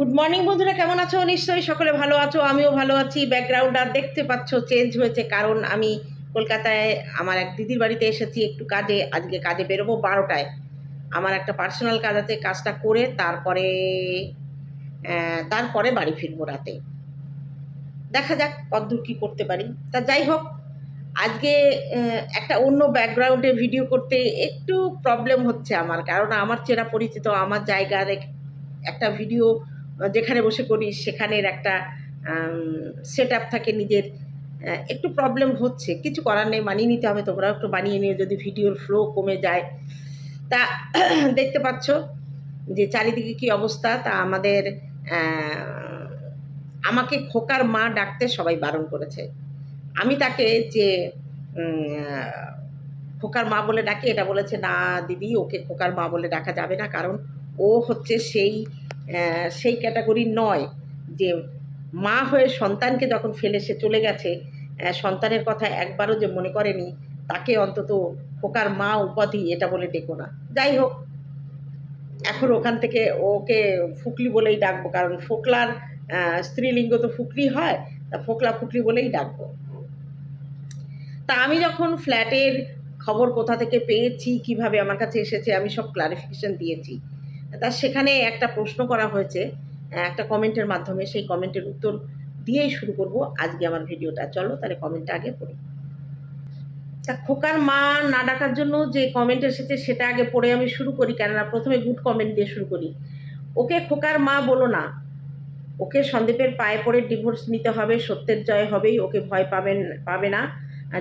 Good morning বন্ধুরা, কেমন আছো? নিশ্চয়ই সকলে ভালো আছো, আমিও ভালো আছি। ব্যাকগ্রাউন্ড আর দেখতে পাচ্ছ চেঞ্জ হয়েছে, কারণ আমি কলকাতায় আমার এক দিদির বাড়িতে এসেছি একটু কাজে, আজকে কাজে বেরোবো বারোটায়। আমার একটা পার্সোনাল কাজ আছে, কাজটা করে তারপরে তারপরে বাড়ি ফিরবো রাতে। দেখা যাক কতদূর কী করতে পারি। তা যাই হোক, আজকে একটা অন্য ব্যাকগ্রাউন্ডে ভিডিও করতে একটু প্রবলেম হচ্ছে আমার, কারণ আমার চেনা পরিচিত, আমার জায়গার একটা ভিডিও যেখানে বসে করি, সেখানের একটা সেট আপ থাকে নিজের। একটু প্রবলেম হচ্ছে। কিছু করার নেই, মানিয়ে নিতে হবে। তোমরাও একটু বানিয়ে নিও। যদি ভিডিওর ফ্লো কমে যায়। তা দেখতে পাচ্ছ যে চারিদিকে কি অবস্থা। তা আমাদের আমাকে খোকার মা ডাকতে সবাই বারণ করেছে। আমি তাকে যে খোকার মা বলে ডাকে, এটা বলেছে, না, দিদি, ওকে খোকার মা বলে ডাকা যাবে না। কারণ ও হচ্ছে সেই সেই ক্যাটাগরি নয় যে মা হয়ে সন্তানকে যখন ফেলে সে চলে গেছে সন্তানের কথা একবারও যে মনে করেনি, তাকে অন্তত খোকার মা উপাধি এটা বলে ডেকো না। যাই হোক, এখন ওখান থেকে ওকে ফুকলি বলেই ডাকবো, কারণ ফোকলার স্ত্রীলিঙ্গ তো ফুকলি হয়, তা ফোকলা ফুকলি বলেই ডাকবো। তা আমি যখন ফ্ল্যাটের খবর কোথা থেকে পেয়েছি, কীভাবে আমার কাছে এসেছে, আমি সব ক্লারিফিকেশন দিয়েছি। তা সেখানে একটা প্রশ্ন করা হয়েছে একটা কমেন্টের মাধ্যমে। সেই কমেন্টের উত্তর দিয়েই শুরু করব আজকে আমার ভিডিওটা। চলো তাহলে কমেন্টটা আগে পড়ি। তা খোকার মা না ডাকার জন্য যে কমেন্ট এসেছে সেটা আগে পড়ে আমি শুরু করি, কেননা প্রথমে গুড কমেন্ট দিয়ে শুরু করি। ওকে খোকার মা বলো না। ওকে সন্দীপের পায়ে পড়ে ডিভোর্স নিতে হবে, সত্যের জয় হবেই, ওকে ভয় পাবেন, পাবে না।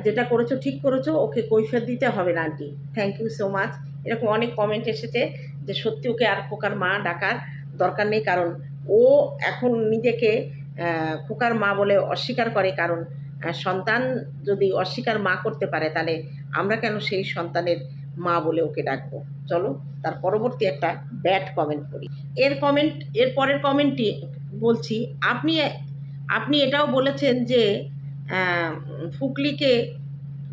যেটা করেছ ঠিক করেছ, ওকে কৈফিয়ত দিতে হবে না aunty. Thank you so much এরকম অনেক কমেন্ট এসেছে। যে সত্যি ওকে আর খোকার মা ডাকার দরকার নেই, কারণ ও এখন নিজেকে খোকার মা বলে অস্বীকার করে। কারণ সন্তান যদি অস্বীকার মা করতে পারে, তাহলে আমরা কেন সেই সন্তানের মা বলে ওকে ডাকবো? চলো, তার পরবর্তী একটা ব্যাড কমেন্ট করি এর কমেন্ট, এর পরের কমেন্টটি বলছি, আপনি আপনি এটাও বলেছেন যে ফুকলিকে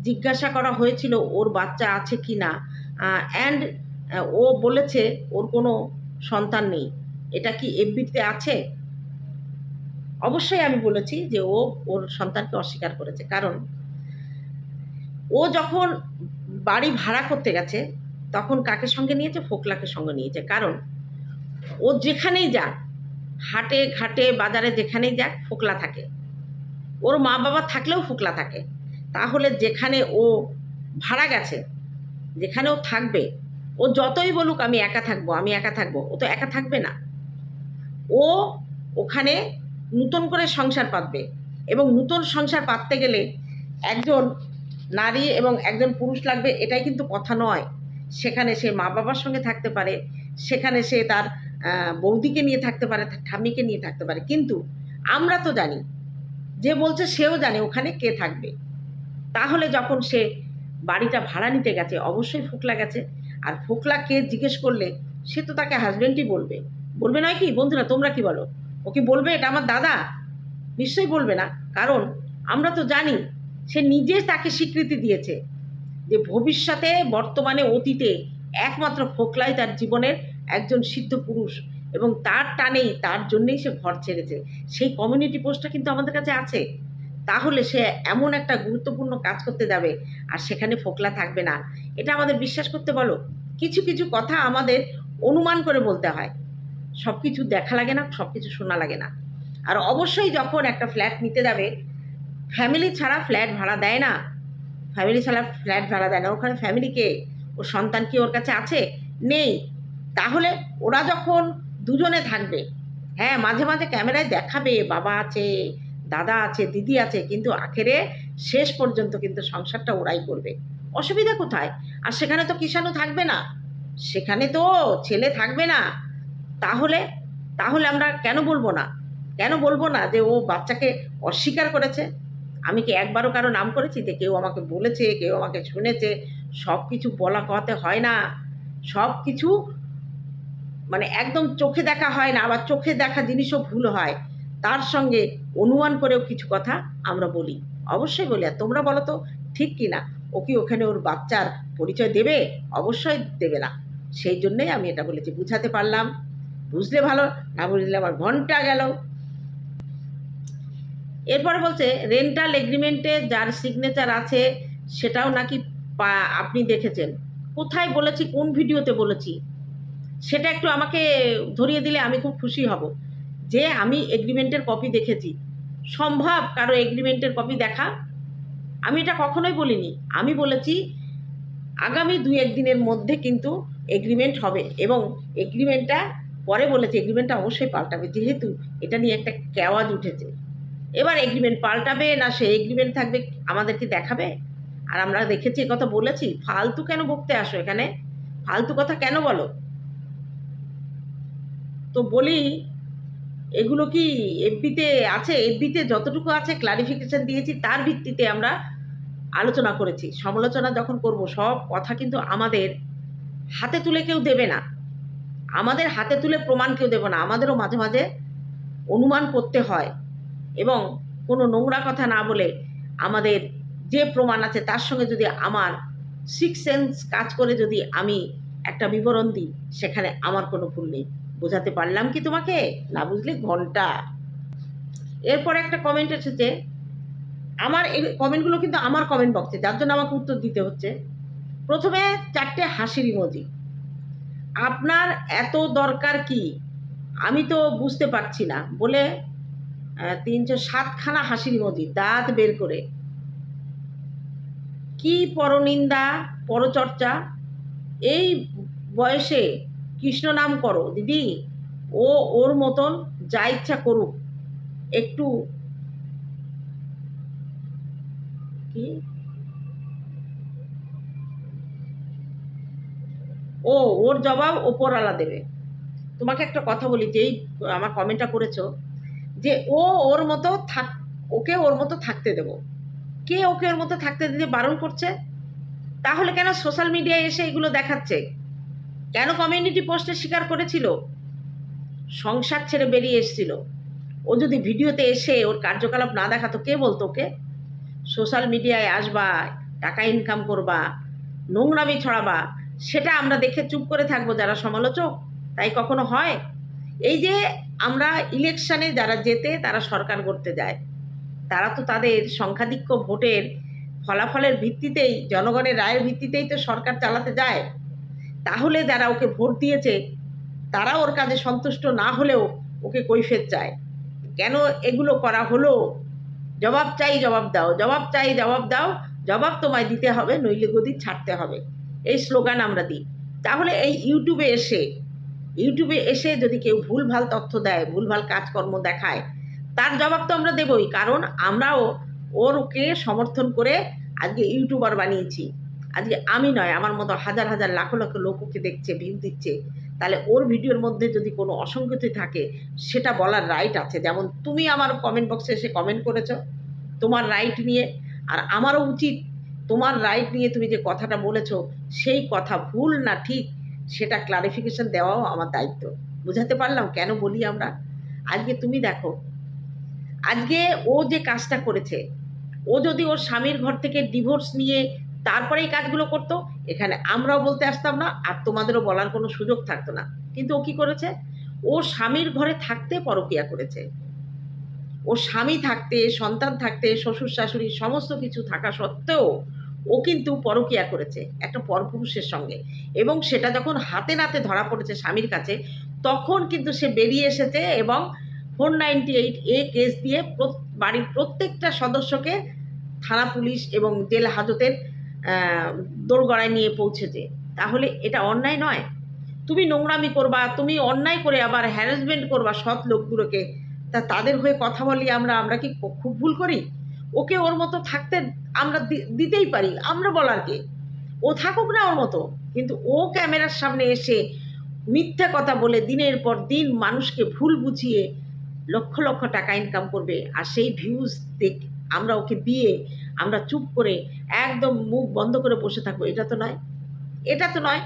জিজ্ঞাসা করা হয়েছিল, ওর বাচ্চা আছে কি না? অ্যান্ড ও বলেছে ওর কোনো সন্তান নেই। এটা কি এফবিতে আছে? অবশ্যই আমি বলেছি যে ও ওর সন্তানকে অস্বীকার করেছে। কারণ ও যখন বাড়ি ভাড়া করতে গেছে, তখন কাকে সঙ্গে নিয়েছে? ফোকলাকে সঙ্গে নিয়েছে। কারণ ও যেখানেই যাক, হাটে, ঘাটে, বাজারে যেখানেই যাক, ফোকলা থাকে। ওর মা বাবা থাকলেও ফোকলা থাকে। তাহলে যেখানে ও ভাড়া গেছে, যেখানে ও থাকবে ও যতই বলুক আমি একা থাকব, আমি একা থাকব, ও তো একা থাকবে না। ও ওখানে নতুন করে সংসার পাতবে এবং নতুন সংসার পাততে গেলে একজন নারী এবং একজন পুরুষ লাগবে, এটাই কিন্তু কথা নয়। সেখানে সে মা বাবার সঙ্গে থাকতে পারে, সেখানে সে তার বৌদিকে নিয়ে থাকতে পারে, তার ঠাম্মিকে নিয়ে থাকতে পারে। কিন্তু আমরা তো জানি, যে বলছে সেও জানে ওখানে কে থাকবে। তাহলে যখন সে বাড়িটা ভাড়া নিতে গেছে, অবশ্যই ফোকলা গেছে আর ফোকলাকে জিজ্ঞেস করলে, সে তো তাকে হাজবেন্ডই বলবে। বলবে নয় কি? বন্ধুরা, তোমরা কি বলো? ও কি বলবে? এটা আমার দাদা? নিশ্চয়ই বলবে না। কারণ আমরা তো জানি, সে নিজে তাকে স্বীকৃতি দিয়েছে যে ভবিষ্যতে বর্তমানে অতীতে একমাত্র ফোকলাই তার জীবনের একজন সিদ্ধ পুরুষ এবং তার টানেই, তার জন্যেই সে ঘর ছেড়েছে। সেই কমিউনিটি পোস্টটা কিন্তু আমাদের কাছে আছে। তাহলে সে এমন একটা গুরুত্বপূর্ণ কাজ করতে যাবে আর সেখানে ফোকলা থাকবে না। এটা আমাদের বিশ্বাস করতে বলো। কিছু কিছু কথা আমাদের অনুমান করে বলতে হয়। সব কিছু দেখা লাগে না সব কিছু শোনা লাগে না। আর অবশ্যই যখন একটা ফ্ল্যাট নিতে যাবে, ফ্যামিলি ছাড়া ফ্ল্যাট ভাড়া দেয় না। ফ্যামিলি ছাড়া ফ্ল্যাট ভাড়া দেয় না। ওখানে ফ্যামিলিকে ওর সন্তান কি ওর কাছে আছে? নেই। তাহলে ওরা যখন দুজনে থাকবে হ্যাঁ মাঝে মাঝে ক্যামেরায় দেখাবে, বাবা আছে দাদা আছে, দিদি আছে, কিন্তু আখেরে শেষ পর্যন্ত কিন্তু সংসারটা ওরাই করবে। অসুবিধা কোথায়? আর সেখানে তো কিষাণু থাকবে না। সেখানে তো ছেলে থাকবে না। তাহলে তাহলে আমরা কেন বলব না? কেন বলব না যে ও বাচ্চাকে অস্বীকার করেছে? আমি কি একবারও কারও নাম করেছি যে কেউ আমাকে বলেছে, কেউ আমাকে শুনেছে? সব কিছু বলা কথাতে হয় না। সব কিছু মানে একদম চোখে দেখা হয় না আবার চোখে দেখা জিনিসও ভুল হয়। তার সঙ্গে অনুমান করেও কিছু কথা আমরা বলি। অবশ্যই বলি, আর তোমরা বলো তো, ঠিক কি না? ও কি ওখানে ওর বাচ্চার পরিচয় দেবে? অবশ্যই দেবে না। সেই জন্যই আমি এটা বলেছি, বুঝাতে পারলাম। বুঝলে ভালো, না বুঝলে আবার ঘণ্টা গেল। এরপরে বলছে রেন্টাল এগ্রিমেন্টে যার সিগনেচার আছে, সেটাও নাকি আপনি দেখেছেন। কোথায় বলেছি, কোন ভিডিওতে বলেছি? সেটা একটু আমাকে ধরিয়ে দিলে আমি খুব খুশি হব। যে আমি এগ্রিমেন্টের কপি দেখেছি সম্ভব কারও এগ্রিমেন্টের কপি দেখা? আমি এটা কখনোই বলিনি। আমি বলেছি, আগামী দুই একদিনের মধ্যে কিন্তু এগ্রিমেন্ট হবে এবং এগ্রিমেন্টটা পরে বলেছে এগ্রিমেন্টটা অবশ্যই পাল্টাবে। যেহেতু এটা নিয়ে একটা কেওয়াজ উঠেছে। এবার এগ্রিমেন্ট পাল্টাবে না সে এগ্রিমেন্ট থাকবে আমাদেরকে দেখাবে? আর আমরা দেখেছি কথা বলেছি, ফালতু কেন বকতে আসো এখানে? ফালতু কথা কেন বলো? তো বলি এগুলো কি এফবিতে আছে? এফবিতে যতটুকু আছে ক্লারিফিকেশন দিয়েছি, তার ভিত্তিতে আমরা আলোচনা করেছি। সমালোচনা যখন করব, সব কথা কিন্তু আমাদের হাতে তুলে কেউ দেবে না। আমাদের হাতে তুলে প্রমাণ কেউ দেবে না। আমাদেরও মাঝে মাঝে অনুমান করতে হয় এবং কোনো নোংরা কথা না বলে আমাদের যে প্রমাণ আছে, তার সঙ্গে যদি আমার সিক্স সেন্স কাজ করে যদি আমি একটা বিবরণ দিই, সেখানে আমার কোনো ভুল নেই। বোঝাতে পারলাম কি তোমাকে? না বুঝলে ঘণ্টা। এরপর একটা কমেন্ট এসেছে আমার এই কমেন্টগুলো কিন্তু আমার কমেন্ট বক্সে যার জন্য আমাকে উত্তর দিতে হচ্ছে। প্রথমে চারটে হাসির ইমোজি আপনার এত দরকার কি? আমি তো বুঝতে পারছি না। বলে তিনশো সাতখানা হাসির ইমোজি দাঁত বের করে। কি পরনিন্দা, পরচর্চা? এই বয়সে কৃষ্ণ নাম করো, দিদি। ও ওর মতন যা ইচ্ছা করুক। একটু কি? ও, ওর জবাব ওপরওয়ালা দেবে। তোমাকে একটা কথা বলি, যেই আমার কমেন্টটা করেছ, যে ও ওর মতো থাক, ওকে ওর মতো থাকতে দেবো। কে ওকে ওর মতো থাকতে দিতে বারণ করছে? তাহলে কেন সোশ্যাল মিডিয়ায় এসে এগুলো দেখাচ্ছে? কেন কমিউনিটি পোস্টে স্বীকার করেছিল? সংসার ছেড়ে বেরিয়ে এসেছিল। ও যদি ভিডিওতে এসে ওর কার্যকলাপ না দেখাতো কে বলতো ওকে? সোশ্যাল মিডিয়ায় আসবা, টাকা ইনকাম করবা, নোংরামি ছড়াবা, সেটা আমরা দেখে চুপ করে থাকব যারা সমালোচক, তাই কখনো হয়? এই যে আমরা ইলেকশানে যারা যেতে তারা সরকার করতে যায়, তারা তো তাদের সংখ্যাধিক্য ভোটের ফলাফলের ভিত্তিতেই, জনগণের রায়ের ভিত্তিতেই তো সরকার চালাতে যায়। তাহলে যারা ওকে ভোট দিয়েছে, তারা ওর কাজে সন্তুষ্ট না হলেও ওকে কৈফেত চায়। কেন এগুলো করা হলো? জবাব চাই, জবাব দাও, জবাব চাই, জবাব দাও, জবাব তোমায় দিতে হবে, নইলে গদি ছাড়তে হবে। এই স্লোগান আমরা দিই। তাহলে এই ইউটিউবে এসে ইউটিউবে এসে যদি কেউ ভুলভাল তথ্য দেয়, ভুলভাল কাজকর্ম দেখায়, তার জবাব তো আমরা দেবই। কারণ আমরাও ওর ওকে সমর্থন করে আজকে ইউটিউবার বানিয়েছি। আজকে আমি নয়, আমার মতো হাজার হাজার লাখো লাখো লোক ওকে দেখছে ভিউ দিচ্ছে, তাহলে ওর ভিডিওর মধ্যে যদি কোনো অসঙ্গতি থাকে, সেটা বলার রাইট আছে। যেমন তুমি আমার কমেন্ট বক্সে এসে কমেন্ট করেছ, তোমার রাইট নিয়ে, আর আমারও উচিত তোমার রাইট নিয়ে তুমি যে কথাটা বলেছ, সেই কথা ভুল না ঠিক, সেটা ক্লারিফিকেশন দেওয়াও আমার দায়িত্ব। বুঝাতে পারলাম কেন বলি আমরা? আজকে তুমি দেখো, আজকে ও যে কাজটা করেছে, ও যদি ওর স্বামীর ঘর থেকে ডিভোর্স নিয়ে তারপরে এই কাজগুলো করতো। এখানে আমরাও বলতে আসতাম না, আর তোমাদেরও বলার কোনো সুযোগ থাকতো না। কিন্তু ও কি করেছে? ও স্বামীর ঘরে থাকতে পরকিয়া করেছে। ও স্বামী থাকতে, সন্তান থাকতে, শ্বশুর, শাশুড়ি সমস্ত কিছু থাকা সত্ত্বেও ও কিন্তু পরকিয়া করেছে একটা পরপুরুষের সঙ্গে। এবং সেটা যখন হাতে নাতে ধরা পড়েছে স্বামীর কাছে, তখন কিন্তু সে বেরিয়ে এসেছে এবং four ninety eight A case দিয়ে বাড়ির প্রত্যেকটা সদস্যকে থানা পুলিশ এবং জেল হাজতের দোরগড়ায় নিয়ে পৌঁছেছে তাহলে এটা অন্যায় নয়। তুমি নোংরামি করবা, তুমি অন্যায় করে আবার হ্যারাসমেন্ট করবা সৎ লোকগুলোকে। তা তাদের হয়ে কথা বলি আমরা আমরা কি খুব ভুল করি? ওকে ওর মতো থাকতে আমরা দিতেই পারি, আমরা বলার কে? ও থাকুক না ওর মতো, কিন্তু ও ক্যামেরার সামনে এসে মিথ্যা কথা বলে দিনের পর দিন মানুষকে ভুল বুঝিয়ে লক্ষ লক্ষ টাকা ইনকাম করবে। আর সেই ভিউজ দেখ আমরা ওকে দিয়ে আমরা চুপ করে একদম মুখ বন্ধ করে বসে থাকব, এটা তো নয়। এটা তো নয়,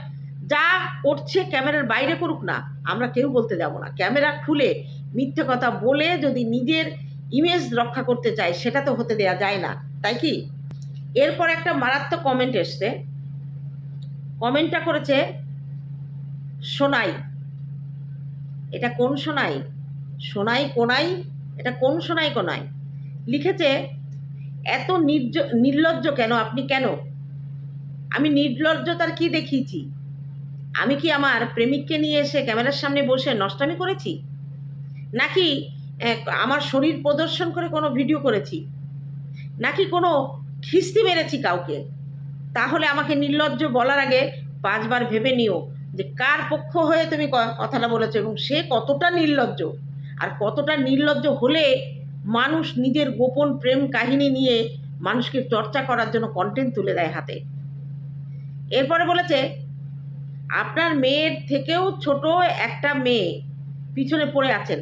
যা করছে ক্যামেরার বাইরে করুক না, আমরা কেউ বলতে যাব না। ক্যামেরা খুলে মিথ্যে কথা বলে যদি নিজের ইমেজ রক্ষা করতে চায়, সেটা তো হতে দেয়া যায় না, তাই কি? এরপর একটা মারাত্মক কমেন্ট এসছে। কমেন্টটা করেছে সোনাই। এটা কোন সোনাই? সোনাই কোনাই? এটা কোন সোনাই কোনাই? লিখেছে এত নির্জ, নির্লজ্জ কেন? আপনি কেন? আমি নির্লজ্জতার কি দেখিয়েছি? আমি কি আমার প্রেমিককে নিয়ে এসে ক্যামেরার সামনে বসে নষ্টামি করেছি? নাকি আমার শরীর প্রদর্শন করে কোনো ভিডিও করেছি? নাকি কোনো খিস্তি মেরেছি কাউকে? তাহলে আমাকে নির্লজ্জ বলার আগে পাঁচবার ভেবে নিও যে কার পক্ষ হয়ে তুমি কথাটা বলেছ এবং সে কতটা নির্লজ্জ? আর কতটা নির্লজ্জ হলে মানুষ নিজের গোপন প্রেম কাহিনী নিয়ে মানুষকে চর্চা করার জন্য কন্টেন্ট তুলে দেয় হাতে। এরপরে বলেছে, আপনার মেয়ের থেকেও ছোট একটা মেয়ে পিছনে পড়ে আছেন।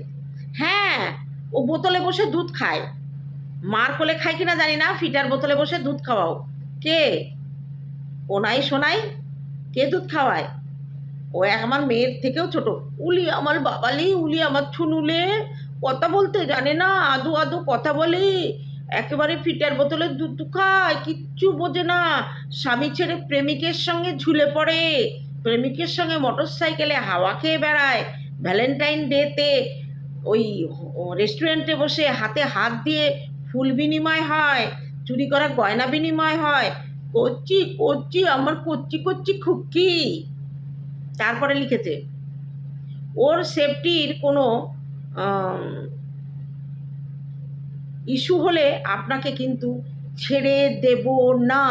হ্যাঁ ও বোতলে বসে দুধ খায়। মার কোলে খায় কিনা জানি না, ফিটার বোতলে বসে দুধ খাওয়াও। কে? ওনাই শোনাই কে দুধ খাওয়ায়? ও এক আমার মেয়ের থেকেও ছোট। উলি আমার বাবালি, উলি আমার ছুনুলে কথা বলতে জানে না, আদু আদু কথা বলে একেবারে ফিটার বোতলে দুধ খায়, কিচ্ছু বোঝে না। স্বামী ছেড়ে প্রেমিকের সঙ্গে ঝুলে পড়ে, প্রেমিকের সঙ্গে মোটর সাইকেলে হাওয়া খেয়ে বেড়ায়, ভ্যালেন্টাইন ডেতে ওই রেস্টুরেন্টে বসে হাতে হাত দিয়ে ফুল বিনিময় হয়, চুরি করা গয়না বিনিময় হয় করছি করছি আমার করছি করছি খুকি। তারপরে লিখেছে, ওর সেফটির কোনো ইস্যু হলে আপনাকে কিন্তু ছেড়ে দেব না।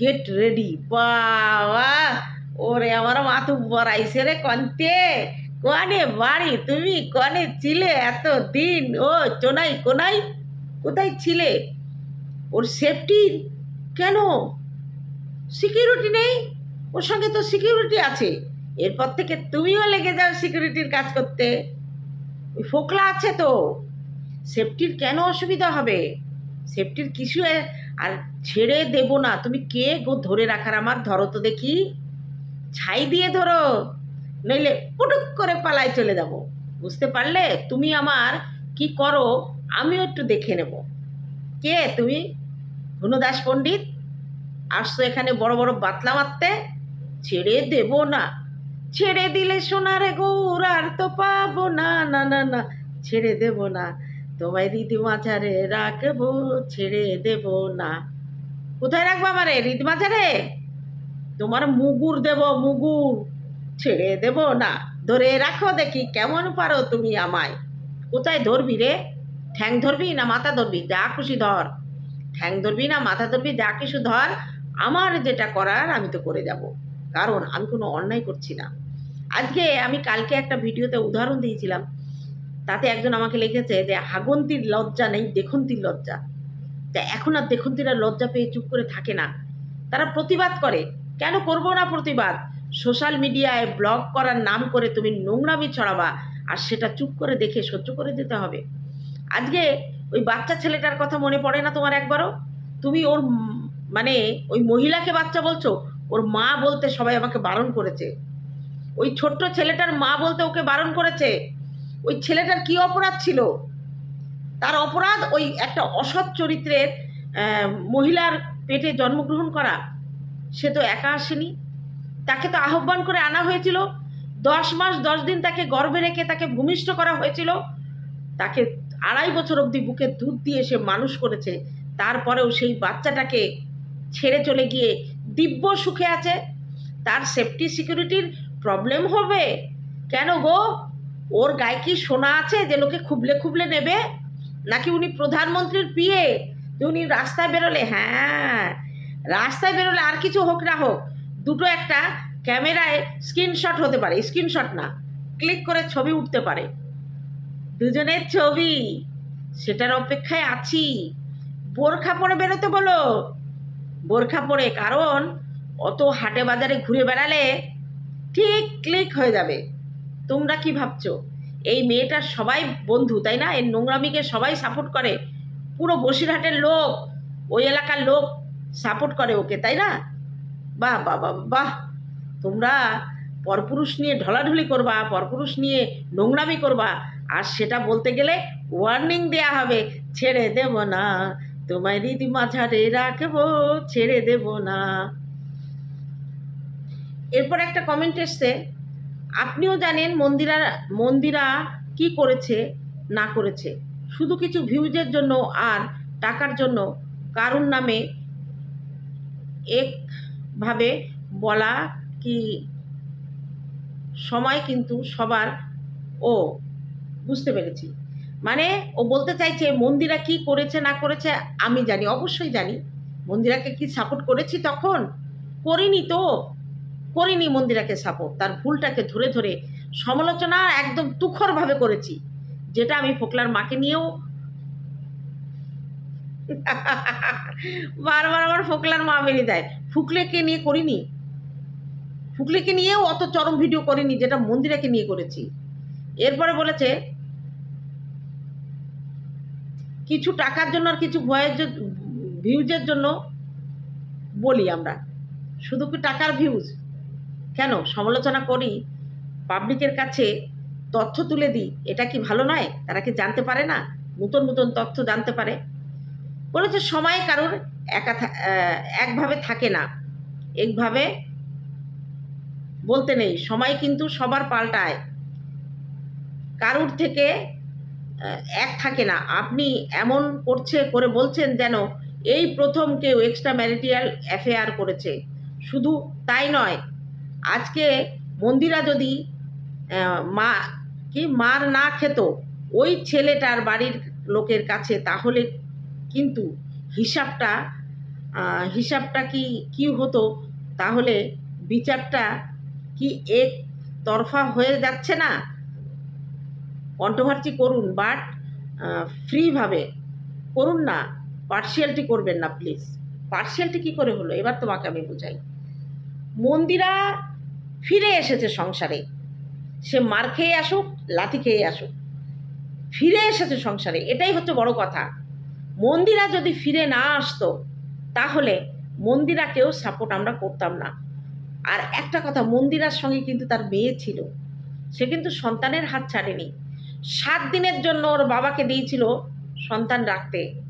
গেট রেডি বাবা, ওরে আমার মাথু বড়াইছে রে কন্তে। কনে বাড়ি? তুমি কনে ছিলে এত দিন ও, চোনাই, কোনাই, কোথায় ছিলে? ওর সেফটির কেন? সিকিউরিটি নেই? ওর সঙ্গে তো সিকিউরিটি আছে। এরপর থেকে তুমিও লেগে যাও সিকিউরিটির কাজ করতে। ফোকলা আছে তো। সেফটির কেন অসুবিধা হবে? সেফটির কিছু আর ছেড়ে দেব না। তুমি কে গো ধরে রাখার আমার? ধরো তো দেখি। ছাই দিয়ে ধরো। নইলে পুটুক করে পালায় চলে যাব। বুঝতে পারলে? তুমি আমার কি করো? আমিও একটু দেখে নেব। কে তুমি? ধনুদাস পণ্ডিত? আসছো এখানে বড় বড় বাতলা মারতে? ছেড়ে দেব না। ছেড়ে দিলে সোনারে গৌর আর তো পাবো না না না না। ছেড়ে দেব না, তোমায় রীতি মাঝারে রাখব, ছেড়ে দেব না। কোথায় রাখব আমারে? রীতি মাঝারে তোমার মুগুর দেব, মুগুর। ছেড়ে দেব না। ধরে রাখো দেখি, কেমন পারো তুমি আমায়। কোথায় ধরবি রে? ঠ্যাং ধরবি না মাথা ধরবি? যা খুশি ধর। ঠ্যাং ধরবি না মাথা ধরবি? যা কিছু ধর। আমার যেটা করার আমি তো করে যাব। কারণ আমি কোনো অন্যায় করছি না। আজকে আমি কালকে একটা ভিডিওতে উদাহরণ দিয়েছিলাম। তাতে একজন আমাকে লিখেছে যে, হাগন্তির লজ্জা নেই, দেখন্তির লজ্জা। তা এখন আর দেখন্তিরা লজ্জা পেয়ে চুপ করে থাকে না। তারা প্রতিবাদ করে, কেন করব না প্রতিবাদ? সোশ্যাল মিডিয়ায় ব্লগ করার নাম করে তুমি নোংরামি ছড়াবা, আর সেটা চুপ করে দেখে সহ্য করে যেতে হবে। আজকে ওই বাচ্চা ছেলেটার কথা মনে পড়ে না তোমার একবারও? তুমি ওর মানে ওই মহিলাকে বাচ্চা বলছো? ওর মা বলতে সবাই আমাকে বারণ করেছে। ওই ছোট্ট ছেলেটার মা বলতে ওকে বারণ করেছে। ওই ছেলেটার কি অপরাধ ছিল? তার অপরাধ ওই একটা অসৎ চরিত্রের মহিলার পেটে জন্মগ্রহণ করা। সে তো একা আসেনি। তাকে তো আহ্বান করে আনা হয়েছিল। দশ মাস, দশ দিন তাকে গর্ভে রেখে তাকে ভূমিষ্ঠ করা হয়েছিল। তাকে আড়াই বছর অবধি বুকে দুধ দিয়ে সে মানুষ করেছে। তারপরেও সেই বাচ্চাটাকে ছেড়ে চলে গিয়ে দিব্য সুখে আছে। তার সেফটি সিকিউরিটির প্রবলেম হবে? কেন গো? ওর গায়ে কি সোনা আছে যে লোকে খুবলে খুবলে নেবে? নাকি উনি প্রধানমন্ত্রীর পিয়ে যে উনি রাস্তায় বেরোলে? হ্যাঁ রাস্তায় বেরোলে আর কিছু হোক না হোক, দুটো একটা ক্যামেরায় স্ক্রিনশট হতে পারে, স্ক্রিনশট না, ক্লিক করে ছবি উঠতে পারে। দুজনের ছবি, সেটার অপেক্ষায় আছি। বোরখা পরে বেরোতে বলো। বোরখা পরে, কারণ অত হাটে বাজারে ঘুরে বেড়ালে ঠিক ক্লিক হয়ে যাবে। তোমরা কি ভাবছ? এই মেয়েটার সবাই বন্ধু, তাই না? এই নোংরামিকে সবাই সাপোর্ট করে। পুরো বসিরহাটের লোক, ওই এলাকার লোক সাপোর্ট করে ওকে, তাই না? বাহ বাহ বাহ বাহ। তোমরা পরপুরুষ নিয়ে ঢলাঢলি করবা, পরপুরুষ নিয়ে নোংরামি করবা। আর সেটা বলতে গেলে ওয়ার্নিং দেয়া হবে, ছেড়ে দেব না, তোমায় রীতি মাঝারে রাখব, ছেড়ে দেব না। এরপর একটা কমেন্ট এসছে, আপনিও জানেন মন্দিরা মন্দিরা কি করেছে, না করেছে। শুধু কিছু ভিউজের জন্য আর টাকার জন্য কারুর নামে একভাবে বলা কি সময় কিন্তু সবার, ও বুঝতে পেরেছি। মানে ও বলতে চাইছে মন্দিরা কি করেছে, না করেছে, আমি জানি, অবশ্যই জানি। মন্দিরাকে কি সাপোর্ট করেছি তখন? করিনি তো। করিনি মন্দিরাকে সাপোর্ট তার ভুলটাকে ধরে ধরে সমালোচনা একদম তুখরভাবে করেছি, যেটা আমি ফোকলার মাকে নিয়েও বারবার আমার ফোকলার মা মেরে দেয়। ফুকলেকে নিয়ে করিনি, ফুকলেকে নিয়েও অত চরম ভিডিও করিনি যেটা মন্দিরাকে নিয়ে করেছি। এরপরে বলেছে, কিছু টাকার জন্য আর কিছু ভয়ের ভিউজের জন্য বলি আমরা। শুধু কি টাকার ভিউজ কেন? সমালোচনা করি? পাবলিকের কাছে তথ্য তুলে দিই, এটা কি ভালো নয়? তারা কি জানতে পারে না? নতুন নতুন তথ্য জানতে পারে। বলেছে, সময় কারোর একা একভাবে থাকে না। একভাবে বলতে নেই, সময় কিন্তু সবার পাল্টায়। কারুর থেকে এক থাকে না। আপনি এমন করছে, করে বলছেন যেন এই প্রথম কেউ এক্সট্রা ম্যারিটিয়াল অ্যাফেয়ার করেছে। শুধু তাই নয় আজকে মন্দিরা যদি মা, কি মার না খেত, ওই ছেলেটার বাড়ির লোকের কাছে, তাহলে কিন্তু হিসাবটা হিসাবটা কি কি হতো? তাহলে বিচারটা কি এক তরফা হয়ে যাচ্ছে না? কন্ট্রোভার্সি করুন বাট ফ্রিভাবে করুন না পার্সিয়ালটি করবেন না প্লিজ পার্সিয়ালটি কি করে হলো? এবার তোমাকে আমি বুঝাই। মন্দিরা ফিরে এসেছে সংসারে। সে মার খেয়ে আসুক, লাথি খেয়ে আসুক। ফিরে এসেছে সংসারে, এটাই হচ্ছে বড় কথা। মন্দিরা যদি ফিরে না আসতো, তাহলে মন্দিরাকেও সাপোর্ট আমরা করতাম না। আর একটা কথা, মন্দিরার সঙ্গে কিন্তু তার মেয়ে ছিল। সে কিন্তু সন্তানের হাত ছাড়েনি। সাত দিনের জন্য ওর বাবাকে দিয়েছিল সন্তান রাখতে।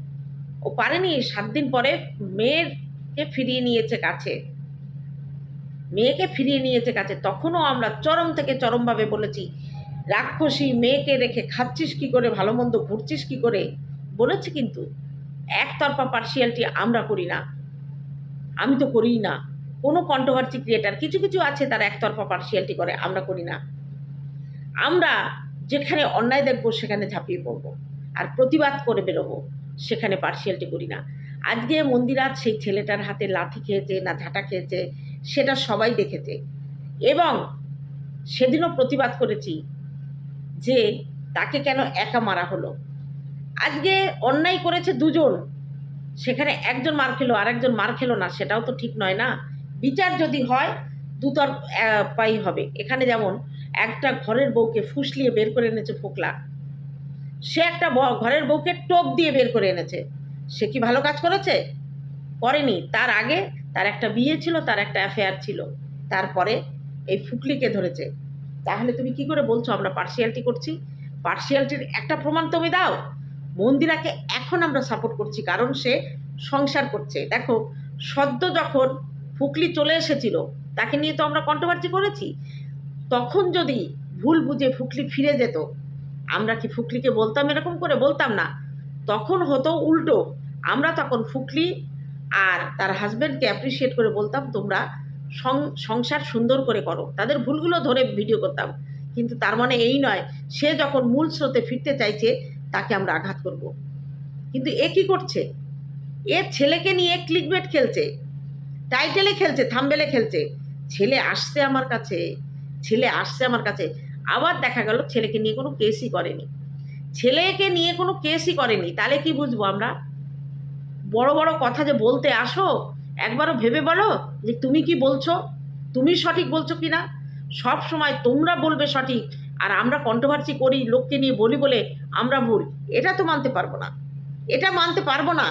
ও পারেনি, সাত দিন পরে মেয়েরকে ফিরিয়ে নিয়েছে কাছে। মেয়েকে ফিরিয়ে নিয়েছে কাছে, তখনও আমরা চরম থেকে চরমভাবে বলেছি, রাক্ষসী, মেয়েকে রেখে খাচ্ছিস কি করে? ভালো মন্দ ঘুরছিস কি করে? বলেছি কিন্তু একতরফা পার্সিয়ালটি আমরা করি না। আমি তো করিই না। কোনো কন্ট্রোভার্সি ক্রিয়েটার কিছু কিছু আছে তারা একতরফা পার্সিয়ালটি করে, আমরা করি না। আমরা যেখানে অন্যায় দেখব সেখানে ঝাঁপিয়ে পড়ব আর প্রতিবাদ করে বেরোবো সেখানে পার্সিয়ালটি করি না। আজকে মন্দিরাজ সেই ছেলেটার হাতে লাথি খেয়েছে না ঝাঁটা খেয়েছে সেটা সবাই দেখেছে। এবং সেদিনও প্রতিবাদ করেছি যে তাকে কেন একা মারা হলো। আজকে অন্যায় করেছে দুজন। সেখানে একজন মার খেলো আর একজন মার খেলো না, সেটাও তো ঠিক নয় না? বিচার যদি হয়, দুতর পাই হবে। এখানে যেমন একটা ঘরের বউকে ফুসলিয়ে বের করে এনেছে ফোকলা। সে একটা ঘরের বউকে টোপ দিয়ে বের করে এনেছে। সে কি ভালো কাজ করেছে? করেনি। তার আগে তার একটা বিয়ে ছিল, তার একটা অ্যাফেয়ার ছিল। তারপরে এই ফুকলিকে ধরেছে। তাহলে তুমি কি করে বলছো আমরা পার্সিয়ালিটি করছি? পার্সিয়ালিটির একটা প্রমাণ তুমি দাও। মন্দিরাকে এখন আমরা সাপোর্ট করছি, কারণ সে সংসার করছে। দেখো, সদ্য যখন ফুকলি চলে এসেছিল, তাকে নিয়ে তো আমরা কন্ট্রোভার্সি করেছি। তখন যদি ভুল বুঝে ফুকলি ফিরে যেত, আমরা কি ফুকলিকে বলতাম এরকম করে? বলতাম না। তখন হতো উল্টো। আমরা তখন ফুকলি আর তার হাজব্যান্ডকে অ্যাপ্রিসিয়েট করে বলতাম, তোমরা সংসার সুন্দর করে করো। তাদের ভুলগুলো ধরে ভিডিও করতাম। কিন্তু তার মানে এই নয়, সে যখন মূল স্রোতে ফিরতে চাইছে, তাকে আমরা আঘাত করব। কিন্তু এ কি করছে? এ ছেলেকে নিয়ে ক্লিকবেট খেলছে টাইটেলে খেলছে থাম্বেলে খেলছে। ছেলে আসছে আমার কাছে, ছেলে আসছে আমার কাছে। আবার দেখা গেল ছেলেকে নিয়ে কোনো কেসই করেনি। ছেলেকে নিয়ে কোনো কেসই করেনি, তাহলে কি বুঝব আমরা? বড় বড় কথা যে বলতে আসো, একবারও ভেবে বলো যে তুমি কি বলছো, তুমি সঠিক বলছো কি না সব সময় তোমরা বলবে সঠিক, আর আমরা কন্ট্রোভার্সি করি, লোককে নিয়ে বলি বলে আমরা ভুল। এটা তো মানতে পারব না। এটা মানতে পারব না।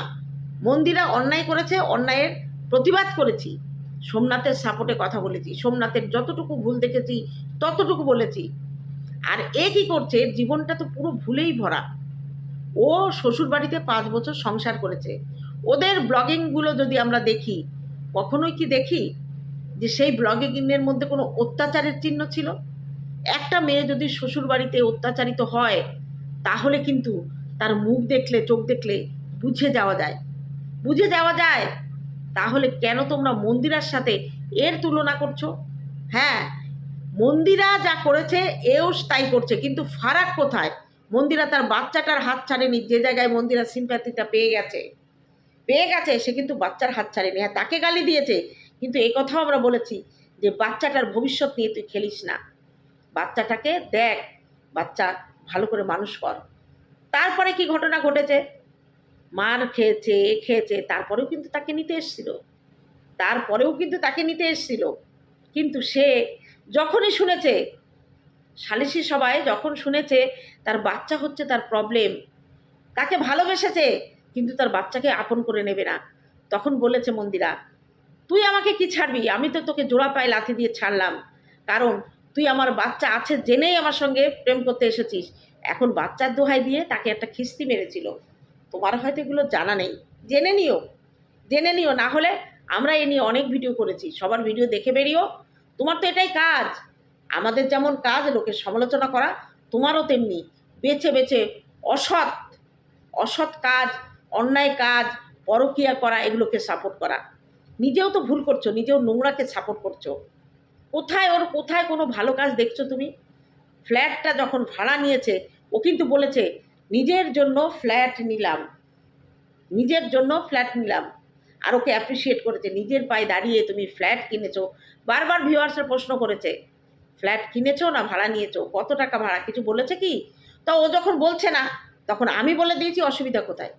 মন্দিরা অন্যায় করেছে, অন্যায়ের প্রতিবাদ করেছি। সোমনাথের সাপোর্টে কথা বলেছি, সোমনাথের যতটুকু ভুল দেখেছি, ততটুকু বলেছি। আর এ কী করছে, জীবনটা তো পুরো ভুলেই ভরা। ও শ্বশুর বাড়িতে পাঁচ বছর সংসার করেছে। ওদের ব্লগিংগুলো যদি আমরা দেখি, কখনোই কি দেখি যে সেই ব্লগিংয়ের মধ্যে কোনো অত্যাচারের চিহ্ন ছিল? একটা মেয়ে যদি শ্বশুর বাড়িতে অত্যাচারিত হয়, তাহলে কিন্তু তার মুখ দেখলে, চোখ দেখলে বুঝে যাওয়া যায়। বুঝে যাওয়া যায়, তাহলে কেন তোমরা মন্দিরার সাথে এর তুলনা করছ? হ্যাঁ মন্দিরা যা করেছে, এও তাই করছে, কিন্তু ফারাক কোথায়? মন্দিরা তার বাচ্চাটার হাত ছাড়েনি, যে জায়গায় মন্দিরা সিম্প্যাথিটা পেয়ে গেছে। পেয়ে গেছে সে কিন্তু বাচ্চার হাত ছাড়েনি। হ্যাঁ তাকে গালি দিয়েছে, কিন্তু এই কথাও আমরা বলেছি যে বাচ্চাটার ভবিষ্যৎ নিয়ে তুই খেলিস না। বাচ্চাটাকে দেখ, বাচ্চা ভালো করে মানুষ কর। তারপরে কি ঘটনা ঘটেছে? মার খেয়েছে, এ খেয়েছে, তারপরেও কিন্তু তাকে নিতে এসেছিল। তারপরেও কিন্তু তাকে নিতে এসেছিল। কিন্তু সে যখনই শুনেছে, সালিশি সবাই যখন শুনেছে, তার বাচ্চা হচ্ছে তার প্রবলেম তাকে ভালোবেসেছে কিন্তু তার বাচ্চাকে আপন করে নেবে না। তখন বলেছে মন্দিরা, তুই আমাকে কি ছাড়বি? আমি তো তোকে জোড়া পায়ে লাথি দিয়ে ছাড়লাম। কারণ তুই আমার বাচ্চা আছে জেনেই আমার সঙ্গে প্রেম করতে এসেছিস। এখন বাচ্চার দোহাই দিয়ে তাকে একটা খিস্তি মেরেছিল। তোমার হয়তো এগুলো জানা নেই। জেনে নিও। জেনে নিও। না হলে আমরা এ নিয়ে অনেক ভিডিও করেছি। সবার ভিডিও দেখে বেরিও। তোমার তো এটাই কাজ। আমাদের যেমন কাজ লোকের সমালোচনা করা, তোমারও তেমনি। বেছে বেছে অসৎ অসৎ কাজ অন্যায় কাজ, পরকীয়া করা, এগুলোকে সাপোর্ট করা। নিজেও তো ভুল করছ, নিজেও নোংরাকে সাপোর্ট করছ। কোথায় ওর, কোথায় কোনো ভালো কাজ দেখছ তুমি? ফ্ল্যাটটা যখন ভাড়া নিয়েছে, ও কিন্তু বলেছে, নিজের জন্য ফ্ল্যাট নিলাম। নিজের জন্য ফ্ল্যাট নিলাম। আর ওকে অ্যাপ্রিসিয়েট করেছে, নিজের পায়ে দাঁড়িয়ে তুমি ফ্ল্যাট কিনেছো। বারবার ভিউয়ার্সের প্রশ্ন করেছে, ফ্ল্যাট কিনেছো না ভাড়া নিয়েছো? কত টাকা ভাড়া? কিছু বলেছে কি? তা ও যখন বলছে না, তখন আমি বলে দিয়েছি, অসুবিধা কোথায়?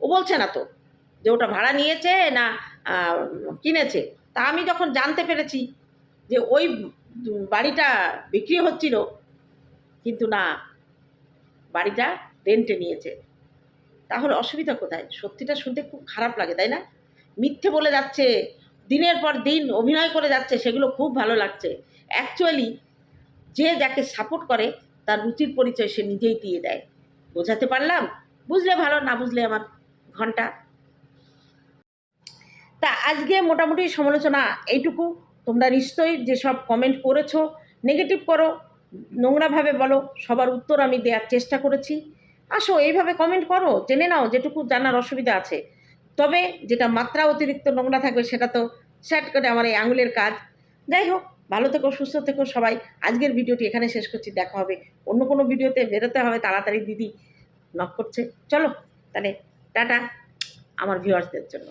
ও বলছে না তো যে ওটা ভাড়া নিয়েছে না কিনেছে। তা আমি যখন জানতে পেরেছি যে ওই বাড়িটা বিক্রি হচ্ছিল, কিন্তু না, বাড়িটা রেন্টে নিয়েছে। তাহলে অসুবিধা কোথায়? সত্যিটা শুনতে খুব খারাপ লাগে, তাই না? মিথ্যে বলে যাচ্ছে, দিনের পর দিন অভিনয় করে যাচ্ছে, সেগুলো খুব ভালো লাগছে। অ্যাকচুয়ালি যে যাকে সাপোর্ট করে, তার রুচির পরিচয় সে নিজেই দিয়ে দেয়। বোঝাতে পারলাম? বুঝলে ভালো, না বুঝলে আমার ঘণ্টা। তা আজকে মোটামুটি সমালোচনা এইটুকু। তোমরা নিশ্চয়ই যেসব কমেন্ট করেছ নেগেটিভ করো, নোংরাভাবে বলো, সবার উত্তর আমি দেওয়ার চেষ্টা করেছি। আসো, এইভাবে কমেন্ট করো, জেনে নাও যেটুকু জানার অসুবিধা আছে। তবে যেটা মাত্রা অতিরিক্ত নোংরা থাকবে সেটা তো স্যাট করে আমার এই আঙুলের কাজ। যাই হোক, ভালো থেকো, সুস্থ থেকো সবাই। আজকের ভিডিওটি এখানে শেষ করছি, দেখা হবে অন্য কোনো ভিডিওতে, বেরোতে হবে তাড়াতাড়ি দিদি। নক করছে। চলো, তাহলে টাটা আমার ভিউয়ার্সদের জন্য।